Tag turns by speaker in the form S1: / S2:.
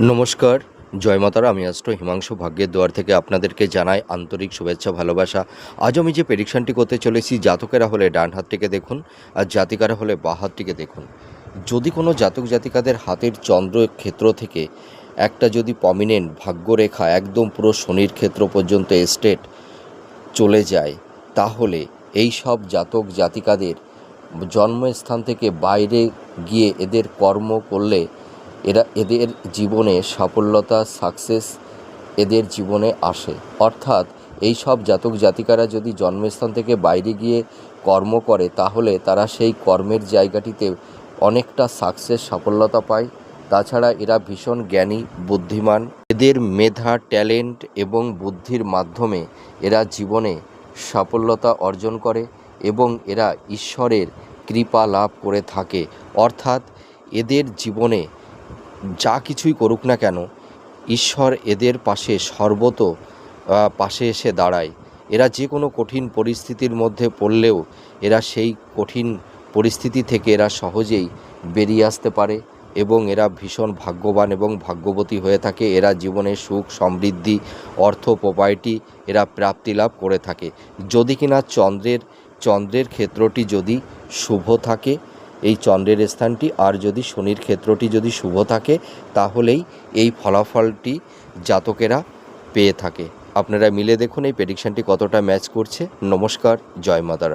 S1: নমস্কার, জয় মাতারা, আমি অস্ত্র হিমাংশু ভাগ্যের দুয়ার থেকে আপনাদেরকে জানাই আন্তরিক শুভেচ্ছা, ভালোবাসা। আজ আমি যে প্রেডিকশনটি করতে চলেছি, জাতকেরা হলে ডান হাতটিকে দেখুন আর জাতিকারা হলে বা হাতটিকে দেখুন। যদি কোনো জাতক জাতিকাদের হাতের চন্দ্র ক্ষেত্র থেকে একটা যদি পমিনেন্ট ভাগ্যরেখা একদম পুরো শনির ক্ষেত্র পর্যন্ত এস্টেট চলে যায়, তাহলে এই সব জাতক জাতিকাদের জন্মস্থান থেকে বাইরে গিয়ে এদের কর্ম করলে এরা এদের জীবনে সাফল্যতা সাকসেস এদের জীবনে আসে। অর্থাৎ এই সব জাতক জাতিকারা যদি জন্মস্থান থেকে বাইরে গিয়ে কর্ম করে, তাহলে তারা সেই কর্মের জায়গাটিতে অনেকটা সাকসেস সাফল্যতা পায়। তাছাড়া এরা ভীষণ জ্ঞানী, বুদ্ধিমান। এদের মেধা, ট্যালেন্ট এবং বুদ্ধির মাধ্যমে এরা জীবনে সাফল্যতা অর্জন করে এবং এরা ঈশ্বরের কৃপা লাভ করে থাকে। অর্থাৎ এদের জীবনে যা কিছুই করুক না কেন, ঈশ্বর এদের পাশে সর্বত পাশে এসে দাঁড়ায়। এরা যে কোনো কঠিন পরিস্থিতির মধ্যে পড়লেও এরা সেই কঠিন পরিস্থিতি থেকে এরা সহজেই বেরিয়ে আসতে পারে এবং এরা ভীষণ ভাগ্যবান এবং ভাগ্যবতী হয়ে থাকে। এরা জীবনে সুখ, সমৃদ্ধি, অর্থ প্রপার্টি এরা প্রাপ্তি লাভ করে থাকে। যদি কিনা চন্দ্রের চন্দ্রের ক্ষেত্রটি যদি শুভ থাকে এই চন্দ্রের স্থানটি, আর যদি শনির ক্ষেত্রটি যদি শুভ থাকে, তাহলেই এই ফলাফলটি জাতকেরা পেয়ে থাকে। আপনারা মিলে দেখুন এই প্রেডিকশানটি কতটা ম্যাচ করছে। নমস্কার, জয় মাতারা।